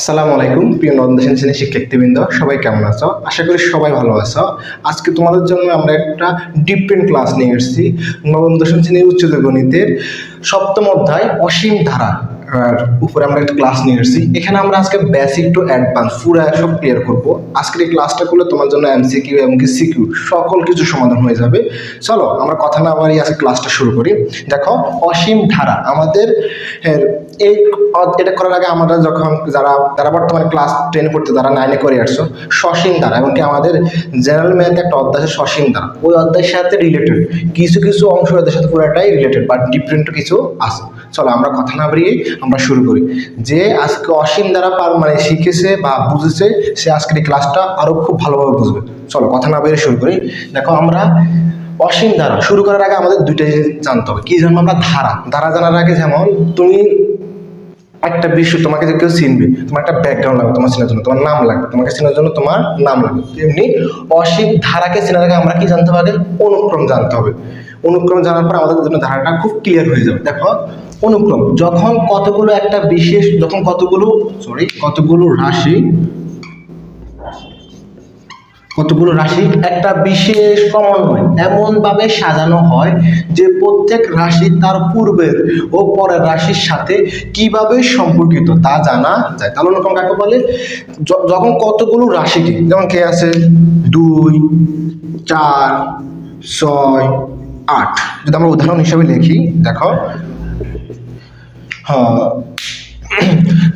আসসালামু আলাইকুম, প্রিয় নবম দশম শ্রেণির শিক্ষার্থীবৃন্দ, সবাই কেমন আছো? আশা করি সবাই ভালো আছো। আজকে তোমাদের জন্য আমরা একটা ডিফারেন্ট ক্লাস নিয়ে এসেছি, নবম দশম শ্রেণির উচ্চতর গণিতের সপ্তম অধ্যায় অসীম ধারা উপরে আমরা একটা ক্লাস নিয়ে এসেছি। এখানে আমরা আজকে বেসিক টু অ্যাডভান্স পুরো সব ক্লিয়ার করব। আজকের এই ক্লাসটা করলে তোমার জন্য এম এমসিকিউ এবং কি সিকিউ সকল কিছু সমাধান হয়ে যাবে। চলো, আমরা কথা না বাড়িয়ে আজকে ক্লাসটা শুরু করি। দেখো, অসীম ধারা, আমাদের এই এটা করার আগে আমরা যখন যারা যারা বর্তমানে ক্লাস টেনে পড়তে যারা নাইনে করে আসছো, সসীম ধারা এমনকি আমাদের জেনারেল ম্যাথে একটা অধ্যায় আছে সসীম ধারা ওই অধ্যায়ের সাথে রিলেটেড কিছু কিছু অংশ ওদের সাথে পুরোটাই রিলেটেড বাট ডিফারেন্ট কিছু আছে। চলো আমরা কথা না বাড়িয়ে আমরা শুরু করি। যে আজকে অসীম দ্বারা পার মানে শিখেছে বা বুঝেছে, সে আজকের এই ক্লাসটা আরও খুব ভালোভাবে বুঝবে। চলো কথা না বেরিয়ে শুরু করি। দেখো আমরা অসীম ধারা শুরু করার আগে আমাদের দুইটা জিনিস জানতে হবে। কি জানব আমরা? ধারা। ধারা জানার আগে যেমন, তুমি একটা বিশ্ব তোমাকে যে কেউ চিনবে, তোমার একটা ব্যাকগ্রাউন্ড লাগবে তোমার চেনার জন্য, তোমার নাম লাগবে, তোমাকে চেনার জন্য তোমার নাম লাগবে। তেমনি অসীম ধারাকে চেনার আগে আমরা কি জানতে পারি? অনুক্রম জানতে হবে। অনুক্রম জানার পর আমাদের জন্য ধারাটা খুব ক্লিয়ার হয়ে যাবে। দেখো, অনুক্রম, যখন কতগুলো একটা বিশেষ, যখন কতগুলো সরি কতগুলো রাশি কতগুলো রাশি? একটা বিশেষ ক্রমান্বয় এমনভাবে সাজানো হয় যে প্রত্যেক রাশি তার পূর্বের ও পরের রাশির সাথে কীভাবে সম্পর্কিত তা জানা যায়। তাহলে অনুক্রম কাকে বলে? যখন কতগুলো রাশিকে, যেমন কে আছে? দুই, চার, ছয়, আট। যদি আমরা উদাহরণ হিসাবে লিখি, দেখো হ্যাঁ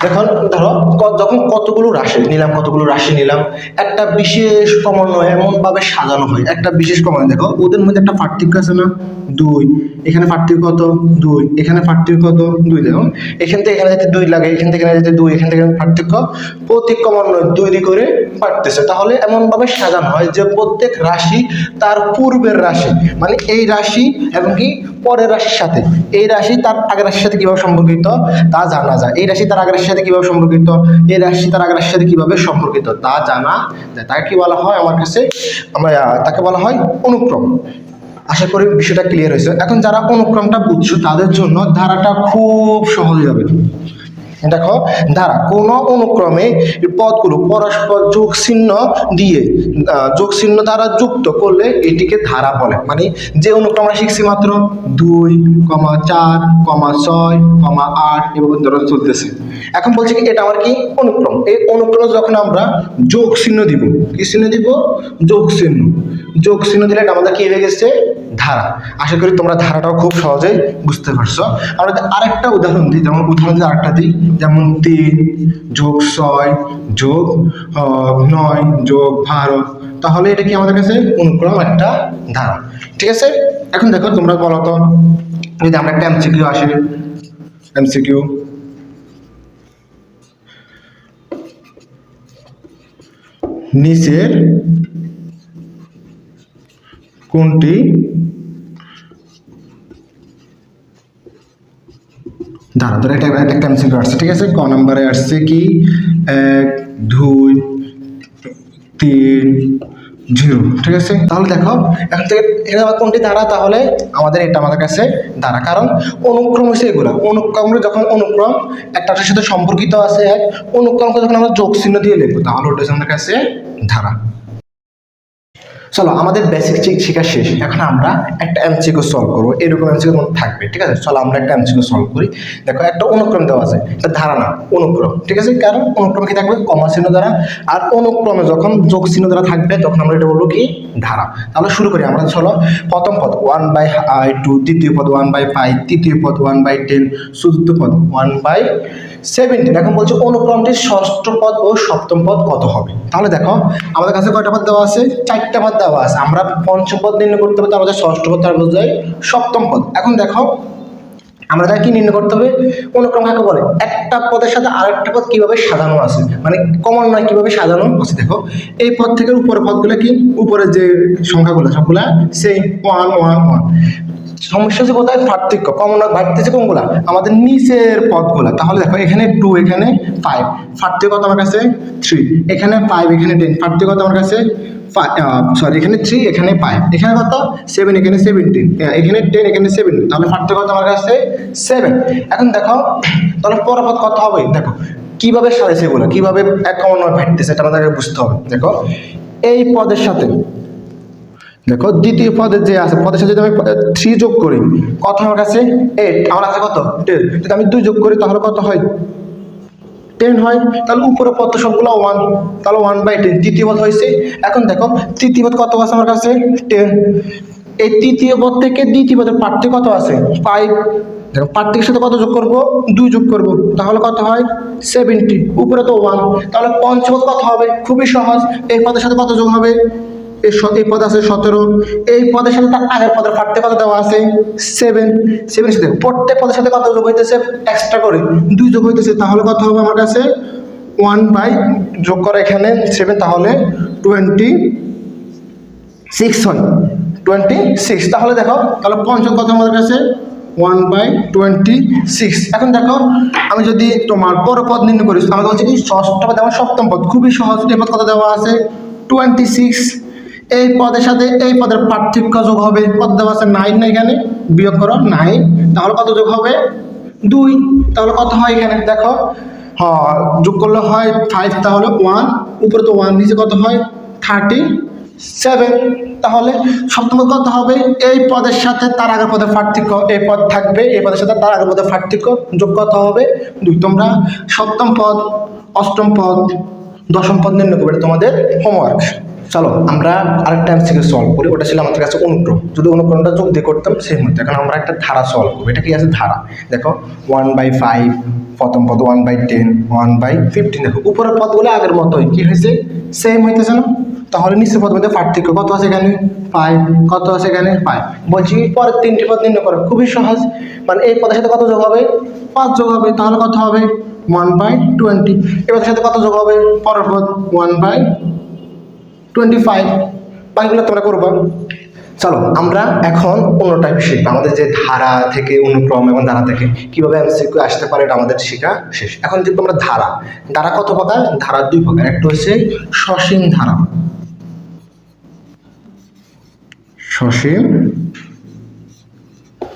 দেখুন, ধরো যখন কতগুলো রাশি নিলাম, কতগুলো রাশি নিলাম, একটা বিশেষ ক্রমান্বয় এমনভাবে সাজানো হয়। একটা বিশেষ ক্রমান্বয়, দেখো, ওদের মধ্যে একটা পার্থক্য আছে না? দুই। এখানে পার্থক্য কত? দুই। এখানে পার্থক্য কত? দুই। দেখো এখান থেকে এখানে যেতে দুই লাগে, এখান থেকে এখানে যেতে দুই, এখান থেকে পার্থক্য প্রতি ক্রমান্বয় দুই দুই করে পারতেছে তাহলে এমনভাবে সাজানো হয় যে প্রত্যেক রাশি তার পূর্বের রাশি মানে এই রাশি এবং কি পরের রাশির সাথে। এই রাশি তার আগের রাশির সাথে কীভাবে সম্পর্কিত? তা জানা যায়। এই রাশি তার আগের রাশির সাথে কীভাবে সম্পর্কিত? এই রাশি তার আগের রাশির সাথে কীভাবে সম্পর্কিত? তা জানা যায়। তাকে কি বলা হয়? আমার কাছে আমরা তাকে বলা হয় অনুক্রম। আশা করি বিষয়টা ক্লিয়ার হয়েছে। এখন যারা অনুক্রমটা বুঝছ, তাদের জন্য ধারাটা খুব সহজ হবে দেখো ধারা কোন অনুক্রমে পদগুলো পরস্পর যোগ চিহ্ন দিয়ে যোগ চিহ্ন দ্বারা যুক্ত করলে এটিকে ধারা বলে। মানে যে অনুক্রম আমরা শিখছি মাত্র, দুই, কমা চার, কমা ছয়, কমা আট এভাবে ধরো চলতেছে। এখন বলছি কি, এটা আমার কি? অনুক্রম। এই অনুক্রম যখন আমরা যোগ চিহ্ন দিব, কি চিহ্ন দিব? যোগ চিহ্ন। যোগ চিহ্ন দিলে এটা আমাদের কি হয়ে গেছে? ধারা। আশা করি তোমরা ধারাটাও খুব সহজেই বুঝতে পারছ। আমরা আরেকটা উদাহরণ দিই, যেমন উদাহরণ যদি আরেকটা দিই, যেমন তিন যোগ ছয় যোগ নয় যোগ বারো। তাহলে এটা কি আমাদের কাছে অনুক্রম একটা ধারা। ঠিক আছে? এখন দেখো, তোমরা বলো তো, যদি আমরা একটা এমসিকিউ আসে এমসিকিউ নিচের কোনটি? দাঁড়া ধর একটা একটা ক্যান্সেল আসছে, ঠিক আছে? ক নাম্বারে আসছে কি? এক, দুই, তিন, জিরো, ঠিক আছে? তাহলে দেখো, এখন থেকে আমার কোনটি? দাঁড়া, তাহলে আমাদের এটা আমাদের কাছে দাঁড়া, কারণ অনুক্রম হচ্ছে এগুলো। অনুক্রম যখন অনুক্রম একটার সাথে সম্পর্কিত আছে, এক, অনুক্রমকে যখন আমরা যোগ চিহ্ন দিয়ে লিখব, তাহলে ওটা আমাদের কাছে ধারা চলো, আমাদের বেসিক শেখা শেষ। এখন আমরা একটা এমসিকিউ সলভ করব। এরকম এমসিকিউ থাকবে, ঠিক আছে? চলো, আমরা একটা এমসিকিউ সলভ করি। দেখো, একটা অনুক্রম দেওয়া আছে এটা ধারণা, অনুক্রম, ঠিক আছে? কারণ অনুক্রম কি থাকবে? কমা চিহ্ন দ্বারা। আর অনুক্রমে যখন যোগ চিহ্ন দ্বারা থাকবে, তখন আমরা এটা বলব কি? ধারা। তাহলে শুরু করি আমরা, চলো। প্রথম পদ ওয়ান বাই টু দ্বিতীয় পদ ওয়ান বাই ফাইভ তৃতীয় পদ ওয়ান বাই টেন চতুর্থ পদ ওয়ান বাই সেভেন্টিন এখন বলছে অনুক্রমটির ষষ্ঠ পদ ও সপ্তম পদ কত হবে? তাহলে দেখো, আমাদের কাছে কয়টা পদ দেওয়া আছে? চারটা পদ দেওয়া আছে। আমরা পঞ্চম পদ নির্ণয় করতে হবে আমাদের ষষ্ঠ পদ তার বোঝায় সপ্তম পদ। এখন দেখো, আমরা তাকে কি নির্ণয় করতে হবে? অনুক্রম কাকে বলে? একটা পদের সাথে আরেকটা পদ কীভাবে সাজানো আছে? মানে কমন নয়, কীভাবে সাজানো আছে? দেখো, এই পদ থেকে উপরের পদগুলো কি? উপরের যে সংখ্যাগুলো, সবগুলা সেই ওয়ান ওয়ান ওয়ান সমস্যা হচ্ছে কোথায়? পার্থক্য। কমন বাড়তেছে কোনগুলা? আমাদের নিচের পদগুলা। তাহলে দেখো, এখানে টু এখানে ফাইভ পার্থক্য কত আমার কাছে? থ্রি এখানে ফাইভ এখানে টেন পার্থক্য কত আমার কাছে? সরি এখানে থ্রি এখানে ফাইভ এখানে কত? সেভেন এখানে সেভেন্টিন এখানে টেন এখানে সেভেন্টিন তাহলে পার্থক্য কত আমার কাছে? সেভেন এখন দেখো, তাহলে পরপদ কত হবে? দেখো, কীভাবে সাজাইছে এগুলো? কীভাবে এক কমন নয় এটা আমাদেরকে বুঝতে হবে। দেখো, এই পদের সাথে দেখো, দ্বিতীয় পদে যে আছে, পদের সাথে যদি আমি থ্রি যোগ করি, কত আমার কাছে এইট আমার কাছে কত? টেন যদি আমি দুই যোগ করি, তাহলে কত হয়? টেন হয়। তাহলে উপরে পদ তো সবগুলো ওয়ান তাহলে ওয়ান বাই টেন তৃতীয় পদ হয়েছে। এখন দেখো, তৃতীয় পদ কত আছে আমার কাছে? টেন এই তৃতীয় পদ থেকে দ্বিতীয় পদের পার্থক্য কত আছে? ফাইভ দেখো, পার্থক্যের সাথে কত যোগ করব? দুই যোগ করব। তাহলে কত হয়? সেভেন্টি উপরে তো ওয়ান তাহলে পঞ্চপদ কত হবে? খুবই সহজ। এই পদের সাথে কত যোগ হবে? এই পদ আছে সতেরো। এই পদের সাথে তার আগের পদের পার্থক্য কত দেওয়া আছে? সেভেন সেভেন সাথে প্রত্যেক পদের সাথে কত যোগ হইতেছে? এক্সট্রা করে। দুই যোগ হইতেছে, তাহলে কত হবে আমার কাছে? ওয়ান বাই যোগ করে এখানে সেভেন তাহলে টোয়েন্টি সিক্স হয়। টোয়েন্টি সিক্স তাহলে দেখো, তাহলে পঞ্চম কত আমাদের কাছে? ওয়ান বাই টোয়েন্টি সিক্স এখন দেখো, আমি যদি তোমার বড় পদ নির্ণয় করি, আমাকে বলছে কি, ষষ্ঠ পদ এবং সপ্তম পদ। খুবই সহজ, এই পদ কত দেওয়া আছে? টোয়েন্টি সিক্স এই পদের সাথে এই পদের পার্থক্য যোগ হবে। কত দেওয়া আছে নাইন না এখানে, বিয়োগ করো নাইন তাহলে কত যোগ হবে? দুই, তাহলে কত হয় এখানে? দেখো হ্যাঁ যোগ করলে হয় ফাইভ তাহলে ওয়ান উপরে তো ওয়ান নিচে কত হয়? থার্টি সেভেন তাহলে সপ্তম পদ কত হবে? এই পদের সাথে তার আগের পদের পার্থক্য, এই পদ থাকবে, এই পদের সাথে তার আগের পদের পার্থক্য, যোগ কত হবে? দুই। তোমরা সপ্তম পদ, অষ্টম পদ, দশম পদ নির্ণয় করবে তোমাদের হোমওয়ার্ক চলো, আমরা আরেকটা এমসিকে সলভ করি, ওটা ছিল আমাদের কাছে অনুক্রম। যদি অনুক্রমটা যোগ দিয়ে করতাম, সেই মুহূর্তে। এখন আমরা একটা ধারা সলভ করব। এটা কি আছে? ধারা। দেখো ওয়ান বাই ফাইভ প্রথম পদ one by ten one by fifteen দেখো, উপরের পদগুলো আগের মতোই। কি হয়েছে? সেম হইতেছে না? তাহলে নিচের পদ মধ্যে পার্থক্য কত আছে এখানে? ফাইভ কত আছে এখানে? ফাইভ বলছি, পরের তিনটি পদ নির্ণয় করো খুবই সহজ। মানে এই পদের সাথে কত যোগ হবে? পাঁচ যোগ হবে। তাহলে কত হবে? ওয়ান বাই টোয়েন্টি পদের সাথে কত যোগ হবে? পরের পদ ওয়ান বাই টোয়েন্টি ফাইভ বাকিগুলো তোমরা করবা। চলো, আমরা এখন অন্য টাইপ শিখব। আমাদের যে ধারা থেকে, অনুক্রম এবং ধারা থেকে, কীভাবে এমসিকিউ আসতে পারে এটা আমাদের শেখা শেষ। এখন দেখব আমরা ধারা। ধারা কত প্রকার? ধারা দুই প্রকার। একটা হচ্ছে সসীম ধারা। সসীম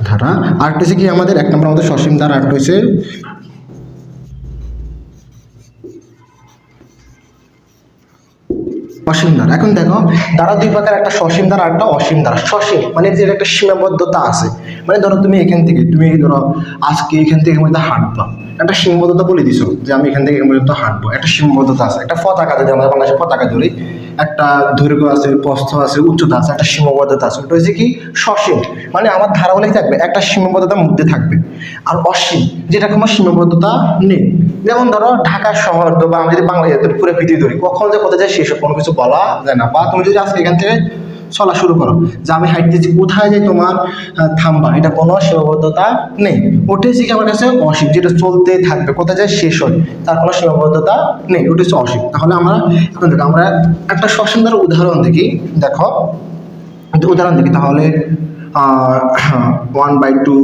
ধারা। আরেকটা হচ্ছে কি আমাদের? এক নম্বর আমাদের সসীম ধারা, আরেকটা হচ্ছে অসীম ধারা। এখন দেখো দ্বারা দুই প্রকার একটা সসীম আর একটা অসীম ধারা। সসীম মানে যে একটা সীমাবদ্ধতা আছে। মানে ধরো তুমি এখান থেকে, তুমি ধরো আজকে এখান থেকে মধ্যে হাঁটবা। একটা সীমাবদ্ধতা বলে দিছো যে আমি এখান থেকে এখান পর্যন্ত হাঁটবো। একটা সীমাবদ্ধতা আছে, একটা পতাকা যদি আমাদের বাংলাদেশের পতাকা ধরি, একটা দৈর্ঘ্য আছে, প্রস্থ আছে, উচ্চতা আছে, একটা সীমাবদ্ধতা আছে, ওটা হচ্ছে কি সসীম। মানে আমার ধারাগুলোই থাকবে, একটা সীমাবদ্ধতার মধ্যে থাকবে। আর অসীম, যেটা কোনো সীমাবদ্ধতা নেই। যেমন ধরো ঢাকা শহর, বা আমি যদি বাংলাদেশের পুরো পৃথিবী ধরি, কখন যে কোথায় যায় সেসব কোনো কিছু বলা যায় না। বা তুমি যদি আজকে এখান থেকে চলা শুরু করো, যে আমি হাঁটতেছি কোথায় যাই তোমার থামবা? এটা কোনো সীমাবদ্ধতা নেই। ওটাই কি আমার কাছে অসীম, যেটা চলতে থাকবে, কোথায় যায় শেষ হয়, তার কোনো সীমাবদ্ধতা নেই ওটা হচ্ছে অসীম। তাহলে আমরা, এখন দেখো, আমরা একটা সসীম দ্বারা উদাহরণ দেখি, দেখো উদাহরণ দেখি, তাহলে one by two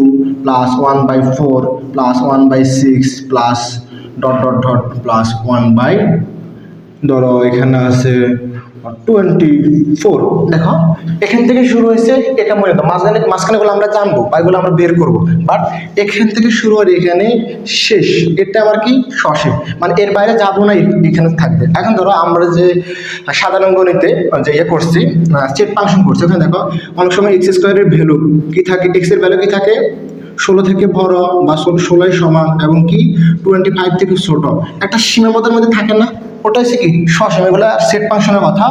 plus one by four plus one by six plus dot dot dot plus one by ধরো এখানে আছে টোয়েন্টি ফোর দেখো, এখান থেকে শুরু হয়েছে এটা মনে করো মাঝখানে মাঝখানেগুলো আমরা জানব বা এগুলো আমরা বের করব। বাট এখান থেকে শুরু হয় এখানে শেষ, এটা আবার কি? সসীম মানে এর বাইরে যাব না এখানে থাকবে। এখন ধরো আমরা যে সাধারণ গণিতে যে ইয়ে করছি চেট ফাংশন করছি, ওখানে দেখো, অনেক সময় এক্স স্কোয়ারের ভ্যালু কি থাকে? এক্সের ভ্যালু কি থাকে? ষোলো থেকে বড় বা ষোলোই সমান এবং কি? টোয়েন্টি ফাইভ থেকে ছোট। একটা সীমাবদ্ধের মধ্যে থাকে না? ওটা হচ্ছে কি সসীম, এগুলো সেট ফাংশনের কথা।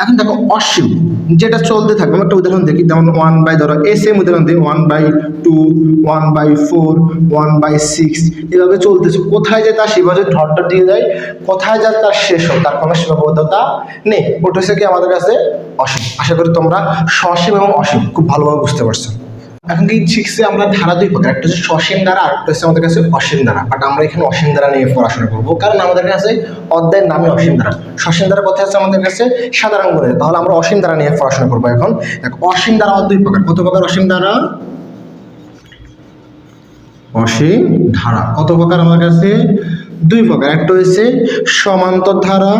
এখন দেখো অসীম, যেটা চলতে থাকবে, আমি একটা উদাহরণ দেখি। যেমন ওয়ান বাই ধরো এ সেম উদাহরণ দিই। One by two one by four one by six এভাবে চলতেছে। কোথায় যায় তার ঢট ঢট দিয়ে যায়। কোথায় যায় তার শেষ হয়? তার কোনো সীমাবদ্ধতা নেই। ওটা হচ্ছে কি আমাদের কাছে অসীম। আশা করি তোমরা সসীম এবং অসীম খুব ভালোভাবে বুঝতে পারছ। এখন কি শিখছি আমরা ধারা দুই প্রকার একটা হচ্ছে সসীম ধারা, আর একটা হচ্ছে আমাদের কাছে অসীম ধারা। বাট আমরা এখানে অসীম ধারা নিয়ে পড়াশোনা করব। কারণ আমাদের কাছে অধ্যায়ের নামে অসীম ধারা। সসীম ধারা কথা আছে? আমাদের কাছে সাধারণ গণিত তাহলে আমরা অসীম ধারা নিয়ে পড়াশোনা করব এখন। অসীম ধারা দুই প্রকার। কত প্রকার অসীম ধারা? অসীম ধারা। কত প্রকার আমার কাছে? দুই প্রকার। একটা হচ্ছে সমান্তর ধারা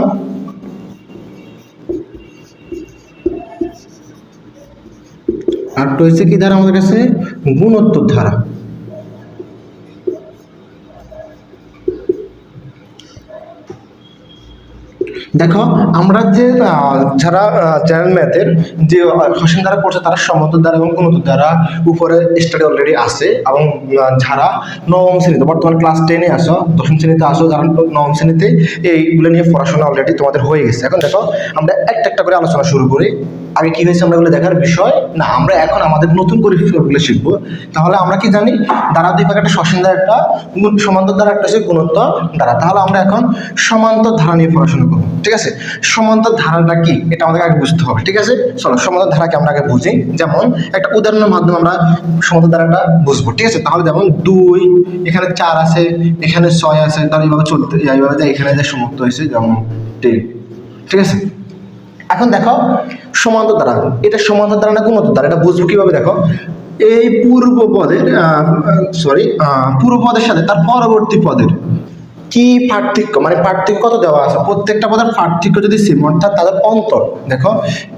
আরেকটা হচ্ছে কি ধারা আমাদের কাছে? গুণোত্তর ধারা দেখো, আমরা যে যারা জেনারেল ম্যাথের যে হোসেন দ্বারা করছে তারা সমত দ্বারা এবং কোন দ্বারা উপরে স্টাডি অলরেডি আছে এবং যারা নবম শ্রেণীতে, বর্তমান ক্লাস টেনে আসো দশম শ্রেণীতে আসো যারা নবম শ্রেণীতে, এইগুলো নিয়ে পড়াশোনা অলরেডি তোমাদের হয়ে গেছে। এখন দেখো, আমরা একটা একটা করে আলোচনা শুরু করি। আগে কি হয়েছে আমরা এগুলো দেখার বিষয়? না, আমরা এখন আমাদের নতুন করে ফিগারগুলো শিখব। তাহলে আমরা কি জানি, দ্বারা দুই ভাগ একটা সসীম দ্বারা একটা সমান্তর দ্বারা একটা হচ্ছে গুণোত্তর দ্বারা। তাহলে আমরা এখন সমান্তর ধারা নিয়ে পড়াশোনা করব, ঠিক আছে? সমান্তর ধারাটা কি? এটা আমাদের আগে বুঝতে হবে, ঠিক আছে? চলো, সমান্তর ধারাকে আমরা আগে বুঝি। যেমন, একটা উদাহরণের মাধ্যমে আমরা সমান্তর ধারাটা বুঝব, ঠিক আছে? তাহলে যেমন দুই, এখানে চার আছে, এখানে ছয় আছে, তাহলে এইভাবে চলতে এইভাবে এখানে যে সমাপ্ত হয়েছে, যেমন তিন, ঠিক আছে? এখন দেখো, সমান্তর দ্বারা। এটা সমান্তর দ্বারা না গুণোত্তর দ্বারা? এটা বুঝব কীভাবে দেখো? এই পূর্ব পদের সরি পূর্ব পদের সাথে, তার পরবর্তী পদের। কি পার্থক্য? মানে পার্থক্য কত দেওয়া আছে? প্রত্যেকটা পদের পার্থক্য যদি সেম অর্থাৎ তাদের অন্তর। দেখো,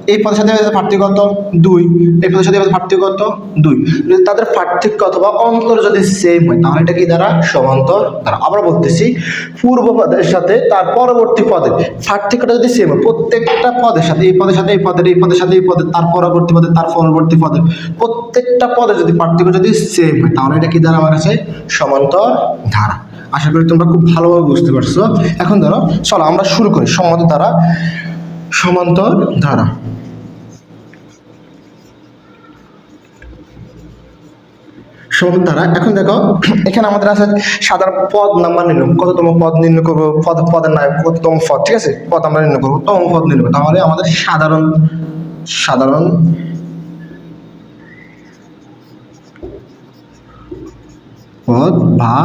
এই পদের সাথে পার্থক্য কত? দুই। এই পদের সাথে পার্থক্য কত? দুই। যদি তাদের পার্থক্য অথবা অন্তর যদি সেম হয়, তাহলে এটা কি দ্বারা? সমান্তর দ্বারা। আবার বলতেছি, পূর্ব পদের সাথে তার পরবর্তী পদের পার্থক্যটা যদি সেম হয়, প্রত্যেকটা পদের সাথে, এই পদের সাথে, এই পদের এই পদের সাথে, এই পদের, তার পরবর্তী পদের, তার পরবর্তী পদের, প্রত্যেকটা পদের যদি পার্থক্য যদি সেম হয়, তাহলে এটা কি দ্বারা আমার কাছে? সমান্তর ধারা আশা করি তোমরা খুব ভালোভাবে বুঝতে পারছ। এখন ধরো, চলো আমরা শুরু করি। সমান্তর ধারা সমান্তর ধারা। সমান্তর ধারা এখন দেখো, এখানে আমাদের আছে সাধারণ পদ নাম্বার নির্ণয়। কততম পদ নির্ণয় করব? পদ, পদের নায়ক কততম পদ, ঠিক আছে? পদ আমরা নির্ণয় করব। তম পদ নির্ণয় তাহলে আমাদের সাধারণ সাধারণ পদ বা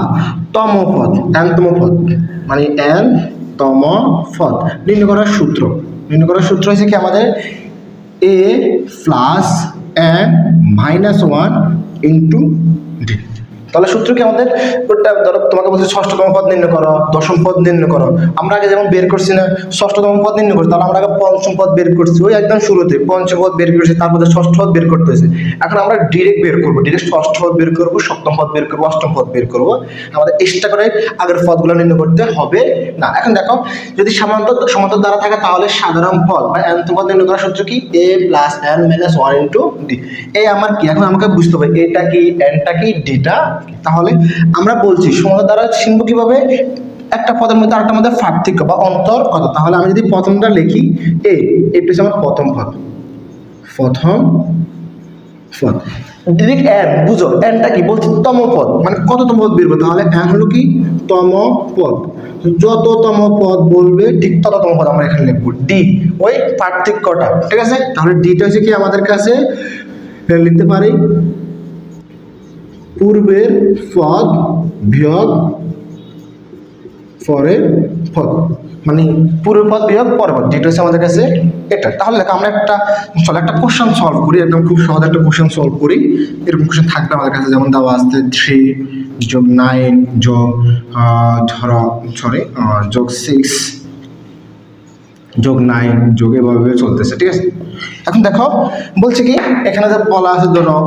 তম পদ এনতম পদ মানে এন তম পদ নির্ণয় করার সূত্র। নির্ণয় করার সূত্র হচ্ছে কি আমাদের A plus N minus one into তাহলে সূত্র কি আমাদের? ওটা ধরো, তোমাকে বলছে ষষ্ঠতম পদ নির্ণয় করো, দশম পদ নির্ণয় করো। আমরা আগে যেমন বের করছি না, ষষ্ঠতম পদ নির্ণয় করছি, তাহলে আমরা আগে পঞ্চম পদ বের করছি। ওই একদম শুরুতে পঞ্চম পদ বের করছি, তারপরে ষষ্ঠ পদ বের করতে হয়েছে। এখন আমরা ডিরেক্ট বের করব ডিরেক্ট ষষ্ঠ পদ বের করব, সপ্তম পদ বের করব, অষ্টম পদ বের করব। আমাদের এক্সট্রা করে আগের পদগুলো নির্ণয় করতে হবে না। এখন দেখো, যদি সমান্তর সমান্তর দ্বারা থাকে, তাহলে সাধারণ পদ বা এন্ত পদ নির্ণয় করার সূত্র কি? A plus N minus one into D এই আমার কি? এখন আমাকে বুঝতে হবে এটা কি এনটা কি ডিটা তাহলে আমরা বলছি সমান্তর দ্বারা চিনব কীভাবে? একটা পদের মধ্যে আরেকটার মধ্যে পার্থক্য বা অন্তর কত? তাহলে আমি যদি প্রথমটা লিখি, এ এটা হচ্ছে আমার প্রথম পদ। প্রথম পদ। ডিরেক্ট এন বুঝো এনটা কি? বলছি তম পদ। মানে কততম পদ বেরবো তাহলে এন হলো কি? তম পদ। যততম পদ বলবে, ঠিক তততম পদ আমরা এখানে লিখব। ডি ওই পার্থক্যটা। ঠিক আছে? তাহলে ডিটা হচ্ছে কি আমাদের কাছে? লিখতে পারি? পূর্বের পদ বিয়োগ পরের পদ মানে পূর্বের পদ বিয়োগ পরের পদ যেটা হচ্ছে আমাদের কাছে এটা। তাহলে দেখো, আমরা একটা চলো একটা কোশ্চেন সলভ করি, একদম খুব সহজ একটা কোশ্চেন সলভ করি। এরকম কোশ্চেন থাকবে আমাদের কাছে, যেমন দেওয়া আসতে থ্রি যোগ নাইন যোগ ধরো সরি যোগ সিক্স যোগ নাইন যোগ এভাবে চলতেছে, ঠিক আছে? এখন দেখো, বলছে কি, এখানে যে বলা আছে ধরো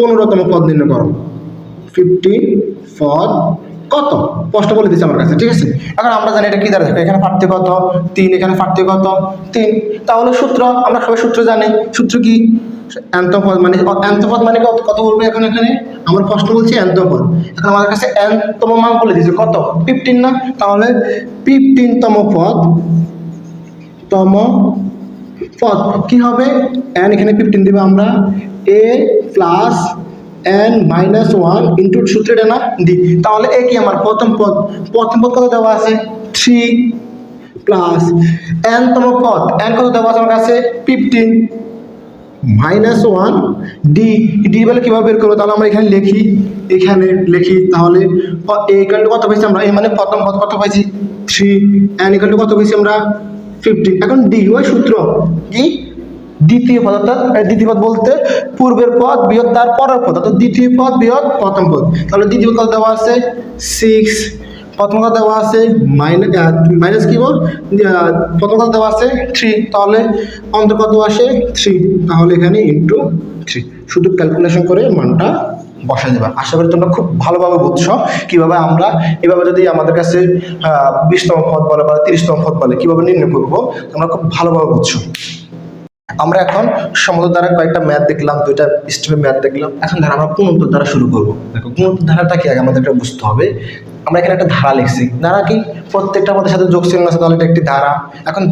পনেরোতম পদ নির্ণয় করো। ফিফটি পদ কত? স্পষ্ট বলে দিচ্ছে আমার কাছে, ঠিক আছে? এখন আমরা জানি এটা কি দ্বারা দেখো, এখানে পার্থক্য কত? তিন, এখানে পার্থক্য কত? তিন। তাহলে সূত্র, আমরা সবাই সূত্র জানি। সূত্র কি? অ্যান্তপদ মানে অ্যান্তপদ মানে কত কত বলব এখন এখানে? আমরা প্রশ্ন বলছি অ্যান্তপদ এখন আমাদের কাছে অ্যান্তম মান বলে দিয়েছে, কত? ফিফটিন না? তাহলে ফিফটিনতম পদ, তম পদ। কি হবে? এন এখানে ফিফটিন দিবে আমরা। A plus N minus one into সূত্রটা না? ডি তাহলে এ কি আমার? প্রথম পদ। প্রথম পদ কত দেওয়া আছে? থ্রি প্লাস এন তম পদ। এন কত দেওয়া আছে আমার কাছে? Fifteen minus one D D বলে কীভাবে বের করব? তাহলে আমরা এখানে লিখি এখানে লিখি, তাহলে এ ইকাল কত পাইছি আমরা? এই মানে প্রথম পদ কত পাইছি? থ্রি এন ইকাল কত পাইছি আমরা? ফিফটিন এখন ডি ওই সূত্র কি? দ্বিতীয় পদ অর্থাৎ দ্বিতীয় পদ বলতে পূর্বের পদ, বৃহৎ তার পরের পদ। অর্থাৎ দ্বিতীয় পদ, বৃহৎ, প্রথম পদ। তাহলে দ্বিতীয় পদ দেওয়া আছে? সিক্স প্রথম কথা দেওয়া আছে? মাইনাস মাইনাস কি বল? প্রথম কথা দেওয়া আছে? থ্রি তাহলে অন্তর কত আসে? থ্রি তাহলে এখানে ইন্টু থ্রি শুধু ক্যালকুলেশন করে মানটা বসাই দেবা। আশা করি তোমরা খুব ভালোভাবে বুঝছ কীভাবে আমরা এভাবে যদি আমাদের কাছে বিশতম পদ বলে বা তিরিশতম পদ বলে কীভাবে নির্ণয় করব, তোমরা খুব ভালোভাবে বুঝছ। আমরা এখন সমুদ্র দ্বারা কয়েকটা ম্যাথ দেখলাম, দুইটা স্টেপের ম্যাথ দেখলাম। এখন ধারা আমরা গুণোত্তর দ্বারা শুরু করব। দেখো, গুণোত্তর ধারাটা কি? আগে আমাদেরকে বুঝতে হবে আমরা এখানে একটা ধারা লিখছি। ধারা কি? প্রত্যেকটা আমাদের সাথে যোগ চিহ্ন আছে, তাহলে এটা একটি ধারা। এখন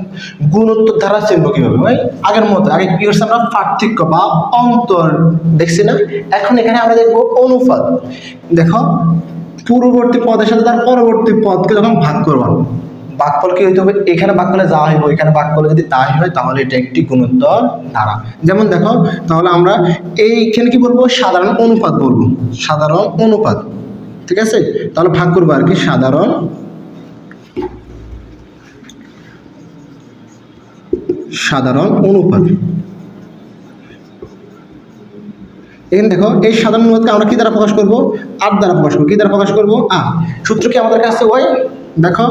গুণোত্তর ধারা চিহ্ন কীভাবে? ভাই, আগের মতো, আগে কি করছে আমরা? পার্থক্য বা অন্তর। দেখছি না? এখন এখানে আমরা দেখব অনুপাত। দেখো, পূর্ববর্তী পদের সাথে তার পরবর্তী পদকে যখন ভাগ করবা বাক্যল কি হইতে হবে? এখানে বাক্যলে যা হইব, এখানে বাক্যলে যদি তাই হয়, তাহলে এটা একটি গুণোত্তর ধারা। যেমন দেখো, তাহলে আমরা এইখানে কি বলব? সাধারণ অনুপাত বলব। সাধারণ অনুপাত। ঠিক আছে? তাহলে ভাগ করব আর কি, সাধারণ সাধারণ অনুপাত। এখানে দেখো, এই সাধারণ অনুপাতকে আমরা কি দ্বারা প্রকাশ করব? আর দ্বারা প্রকাশ করব। কি দ্বারা প্রকাশ করব? আ সূত্র কি আমাদের কাছে ওই? দেখো,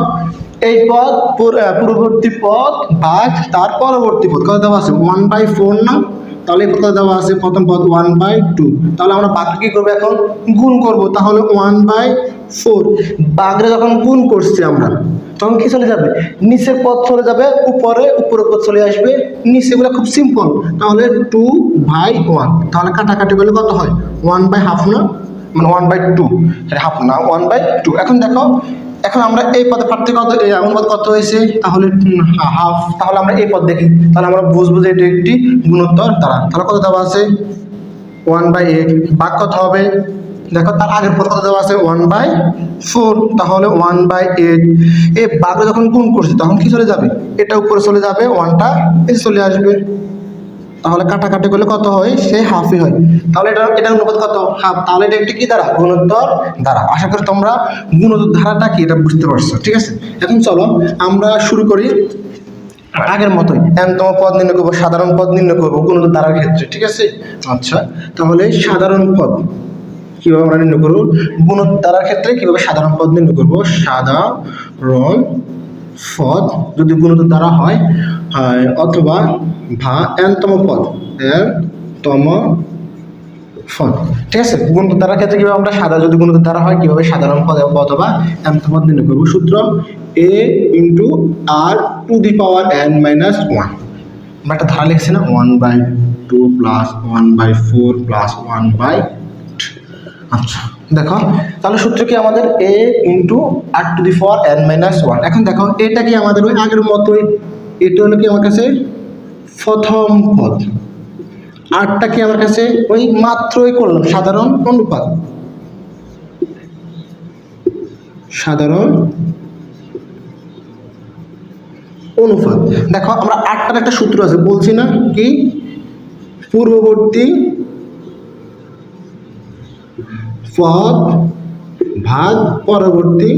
এই পদ পুর- পূর্ববর্তী পদ ভাগ তার পরবর্তী পদ। কত আছে? ওয়ান বাই ফোর না? তাহলে কত দেওয়া আছে? প্রথম পদ ওয়ান বাই টু তাহলে আমরা বাঘকে কী করব এখন? গুণ করব। তাহলে ওয়ান বাই ফোর বাঘরে যখন গুণ করছি আমরা, তখন কি চলে যাবে? নিচের পথ চলে যাবে, উপরে, উপরের পথ চলে আসবে। নিচে এগুলো খুব সিম্পল তাহলে টু বাই ওয়ান তাহলে কাটাকাটি করলে কত হয়? ওয়ান বাই হাফ না? মানে ওয়ান বাই টু হাফ না ওয়ান বাই টু এখন দেখো এখন আমরা এই পদে পার্থক্য কত অনুপাত কত হয়েছে? তাহলে হাফ তাহলে আমরা এই পদ দেখি। তাহলে আমরা বুঝব যে এটা একটি গুণোত্তর দ্বারা। তাহলে কত দেওয়া আছে? ওয়ান বাই এইট বাক কত হবে? দেখো, তার আগের পদ কত দেওয়া আছে? ওয়ান বাই ফোর তাহলে ওয়ান বাই এইট এই বাঘে যখন গুণ করছে, তখন কি চলে যাবে? এটা উপরে চলে যাবে ওয়ানটা এসে চলে আসবে। তাহলে কাটাকাটি করলে কত হয়? সে হাফই হয়। তাহলে এটা, এটার অনুপাত কত? হাফ তাহলে এটা একটি কি দ্বারা? গুণোত্তর দ্বারা। আশা করি তোমরা গুণোত্তর ধারাটা কি এটা বুঝতে পারছ, ঠিক আছে? এখন চলো, আমরা শুরু করি আগের মতোই। এমতম পদ নির্ণয় করব, সাধারণ পদ নির্ণয় করব গুণোত্তর ধারার ক্ষেত্রে, ঠিক আছে? আচ্ছা তাহলে সাধারণ পদ কীভাবে আমরা নির্ণয় করব? গুণোত্তর ধারার ক্ষেত্রে কীভাবে সাধারণ পদ নির্ণয় করব? সাধারণ পদ, যদি গুণোত্তর হয় হয় অথবা ভা এনতম পদ এনতম পদ। ঠিক আছে? দ্বারার ক্ষেত্রে কীভাবে আমরা সাদা যদি দ্বারা হয়, কীভাবে সাধারণ পদ অথবা এনতম পদ নির্ণয় করব? সূত্র A into R to the power N minus one আমরা একটা ধারা লিখছি না? One by two plus one by four plus one by আচ্ছা দেখো, তাহলে সূত্র কি আমাদের A into R to the for N minus one এখন দেখো, এটা কি আমাদের ওই আগের মতোই এটা হলো কি আমার কাছে প্রথম পদ। আটটা কি আমার কাছে? ওই মাত্রই করলাম, সাধারণ অনুপাত। সাধারণ অনুপাত। দেখো, আমরা আটটার একটা সূত্র আছে, বলছি না কি? পূর্ববর্তী পদ ভাগ পরবর্তী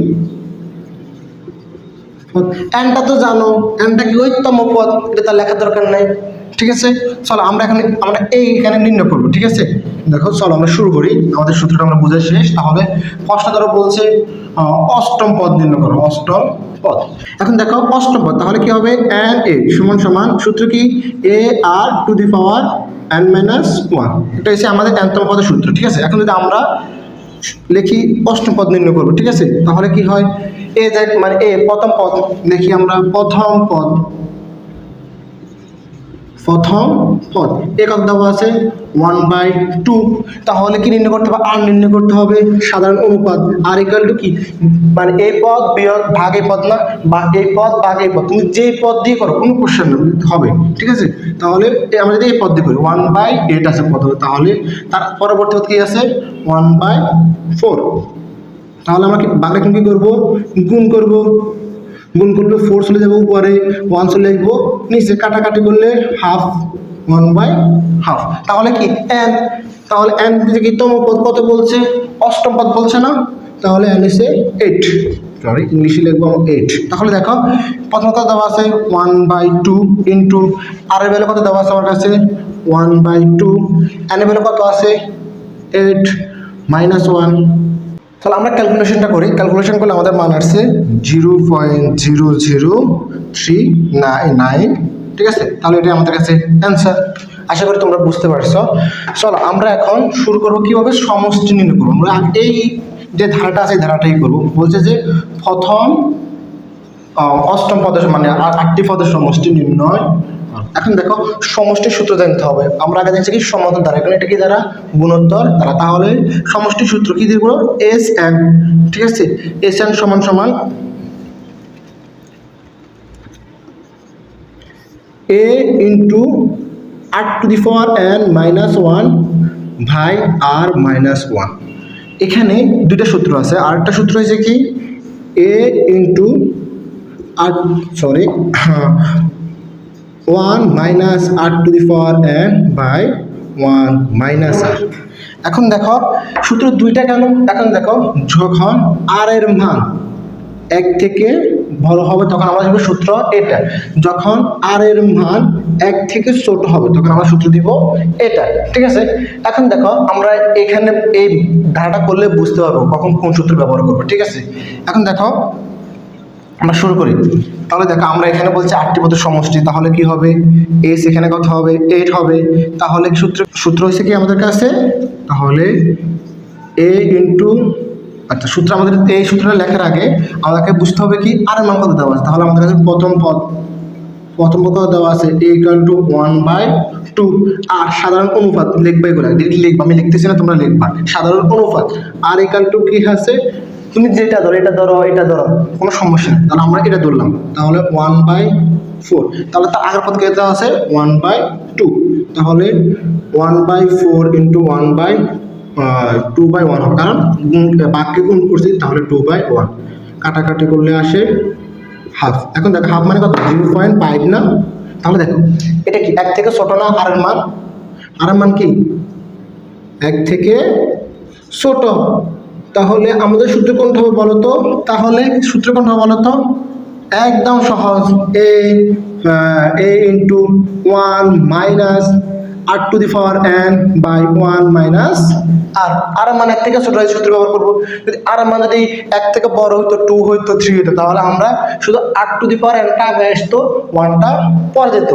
এনটা তো জানো, এনটা কি ওইতম পদ, এটা তার লেখার দরকার নাই। ঠিক আছে? চলো, আমরা এখানে, আমরা এইখানে নির্ণয় করব, ঠিক আছে? দেখো, চলো, আমরা শুরু করি। আমাদের সূত্রটা আমরা বুঝে শেষ। তাহলে প্রশ্ন ধরো বলছে অষ্টম পদ নির্ণয় করো, অষ্টম পদ। এখন দেখো, অষ্টম পদ, তাহলে কি হবে? এন এ সমান সমান সূত্র কি? A R to the power N minus one এটা হচ্ছে আমাদের এনতম পদের সূত্র, ঠিক আছে? এখন যদি আমরা লিখি, অষ্টম পদ নির্ণয় করব, ঠিক আছে? তাহলে কি হয়? এ দেখ মানে এ প্রথম পদ লিখি আমরা, প্রথম পদ। প্রথম পদ। একক দেওয়া আছে? ওয়ান বাই টু তাহলে কি নির্ণয় করতে হবে? আর নির্ণয় করতে হবে সাধারণ অনুপাত। আর ইকাল টু কি? মানে এই পদ বিয়োগ ভাগ এই পদ না? বা এই পদ, ভাগ এই পদ। তুমি যে পদ দিয়ে করো, কোনো কোশ্চেন হবে। ঠিক আছে? তাহলে আমরা যদি এই পদ দিয়ে করি ওয়ান বাই এইট আছে প্রথমে তাহলে তার পরবর্তী পদ কি আছে? ওয়ান বাই ফোর তাহলে আমরা কি বাংলা কি করব? গুণ করব। গুণ করলে ফোর চলে যাব উপরে ওয়ান চলে আসব নিচে। কাটাকাটি করলে হাফ ওয়ান বাই হাফ তাহলে কি? এন তাহলে এন কি তম পদ কত বলছে? অষ্টম পদ বলছে না? তাহলে এন এসে এইট সরি ইংলিশে লিখব এইট তাহলে দেখো, প্রথম কত দেওয়া আছে? One by two into R এর বেলা কত দেওয়া আছে আমার কাছে? ওয়ান বাই টু এন এর বেলা কত আছে? এইট মাইনাস ওয়ান তাহলে আমরা ক্যালকুলেশনটা করি। ক্যালকুলেশন করলে আমাদের মান আসছে zero point zero zero three nine ঠিক আছে? তাহলে এটা আমাদের কাছে অ্যান্সার আশা করি তোমরা বুঝতে পারছ। চলো, আমরা এখন শুরু করব কীভাবে সমষ্টি নির্ণয় করব। আমরা এই যে ধারাটা আছে ধারাটাই করব। বলছে যে প্রথম অষ্টম পদের মানে আটটি পদের সমষ্টি নির্ণয় এখন দেখো, সমষ্টির সূত্র জানতে হবে। আমরা আগে দেখছি কি সমাধান দ্বারা এখন এটা কি দ্বারা গুণোত্তর দ্বারা তাহলে সমষ্টির সূত্র কি দিব এস এন। ঠিক আছে? এস এন সমান সমান A into R to the power N minus one by R minus one. এখানে দুইটা সূত্র আছে। আর একটা সূত্র হয়েছে কি? A into R, sorry one minus R to the power N by one minus R এখন দেখো, সূত্র দুইটা কেন এখন দেখো, যখন আর এর মান এক থেকে বড় হবে, তখন আমরা দিব সূত্র এটা। যখন আর এর মান এক থেকে ছোট হবে, তখন আমরা সূত্র দিব এটা, ঠিক আছে? এখন দেখো, আমরা এখানে এই ধারাটা করলে বুঝতে পারব কখন কোন সূত্র ব্যবহার করব, ঠিক আছে? এখন দেখো আমরা শুরু করি। তাহলে দেখো, আমরা এখানে বলছি আটটি পদের সমষ্টি, তাহলে কি হবে? এস এখানে কত হবে? এইট হবে। তাহলে সূত্র সূত্র হচ্ছে কি আমাদের কাছে? তাহলে এ ইন্টু আচ্ছা সূত্র আমাদের, এই সূত্রটা লেখার আগে আমাদেরকে বুঝতে হবে কি আর মান কত দেওয়া আছে? তাহলে আমাদের কাছে প্রথম পদ প্রথম পদ দেওয়া আছে? A equal to one by two আর সাধারণ অনুপাত লিখবে এগুলো। লিখবা? আমি লিখতেছি না, তোমরা লিখবা। সাধারণ অনুপাত। আর ইকাল টু কি আছে? তুমি যেটা ধরো, এটা ধরো এটা ধরো, কোনো সমস্যা নেই। তাহলে আমরা এটা ধরলাম, তাহলে ওয়ান বাই ফোর তাহলে তার আগের পদ কে দেওয়া আছে? ওয়ান বাই টু তাহলে one by four into one by two by one হবে। কারণ বাক্যে গুণ করছি, তাহলে টু বাই ওয়ান কাটাকাটি করলে আসে হাফ এখন দেখো হাফ মানে কত? জিরো পয়েন্ট ফাইভ না? তাহলে দেখো, এটা কি, এক থেকে ছোট না আর মান? আর মান কি? এক থেকে ছোট। তাহলে আমাদের সূত্র কোনটা হবে বলো তো তাহলে সূত্র কোনটা হবে বলো তো একদম সহজ। A A into one minus R to the power N by one minus R আর মান এক থেকে ছোট হয় সূত্র ব্যবহার করব। যদি আর মান যদি এক থেকে বড় হইতো টু হইতো থ্রি হইতো, তাহলে আমরা শুধু আর টু দি পাওয়ার এনটা আগে আসতো ওয়ানটা পরে যেত।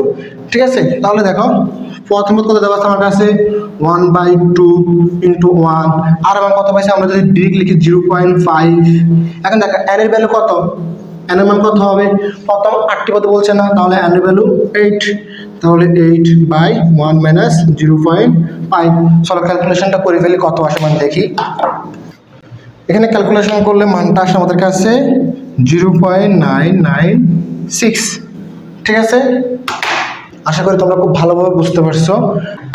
ঠিক আছে? তাহলে দেখো প্রথমত কত দেওয়া আছে আমার কাছে? One by two into one আর আমার কত পাইছে? আমরা যদি ডিগ লিখি জিরো পয়েন্ট ফাইভ এখন দেখো এর ভ্যালু কত? এর মান কত হবে? প্রথম আটটি পদে বলছে না? তাহলে এর ভ্যালু এইট তাহলে eight by one minus zero point five চলো ক্যালকুলেশনটা করে ফেলি কত আসে মানে দেখি। এখানে ক্যালকুলেশন করলে মানটা আসে আমাদের কাছে zero point nine nine six ঠিক আছে? আশা করি তোমরা খুব ভালোভাবে বুঝতে পারছ।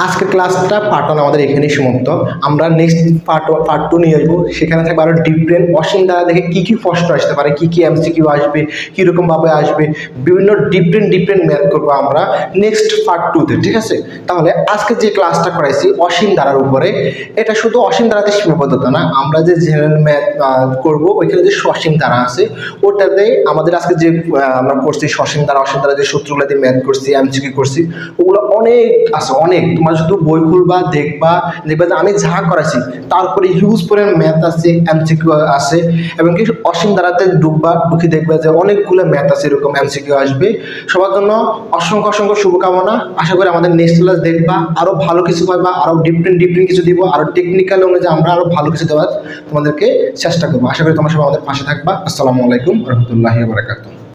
আজকে ক্লাসটা পার্ট ওয়ান আমাদের এখানেই সমাপ্ত। আমরা নেক্সট পার্ট পার্ট টু নিয়ে আসব। সেখানে থাকবে আরও ডিফারেন্ট অসীম দ্বারা দেখে কী কী প্রশ্ন আসতে পারে, কী কী এমসিকিউ আসবে কীরকমভাবে আসবে, বিভিন্ন ডিফারেন্ট ডিফারেন্ট ম্যাথ করব আমরা নেক্সট পার্ট টুতে ঠিক আছে? তাহলে আজকে যে ক্লাসটা করাইছি অসীম ধারার উপরে, এটা শুধু অসীম ধারাতে সীমাবদ্ধতা না, আমরা যে জেনারেল ম্যাথ করব, ওইখানে যে সসীম ধারা আছে, ওটাতে আমাদের আজকে যে আমরা করছি সসীম দ্বারা অসীম দ্বারা যে সূত্রগুলো দিয়ে ম্যাথ করছি এমসিকিউ করছি। ওগুলো অনেক আছে, অনেক। তোমার শুধু বই খুলবা, দেখবা দেখবা যে আমি যা করাছি তারপরে হিউজ পরিমাণ ম্যাথ আছে এমসিকিউ আছে, এবং কি অসীম ধারাতে ঢুকবা ঢুকে দেখবা যে অনেকগুলো ম্যাথ আছে এরকম এমসিকিউ আসবে। সবার জন্য অসংখ্য অসংখ্য শুভকামনা। আশা করি আমাদের নেক্সট ক্লাস দেখবা, আরও ভালো কিছু পাইবা, আরও ডিফারেন্ট ডিফারেন্ট কিছু দিব, আরও টেকনিক্যাল অনুযায়ী আমরা আরও ভালো কিছু দেওয়ার তোমাদেরকে চেষ্টা করব। আশা করি তোমার সবাই আমাদের পাশে থাকবা। আসসালামু আলাইকুম রহমতুল্লাহি বারাকাতুহ।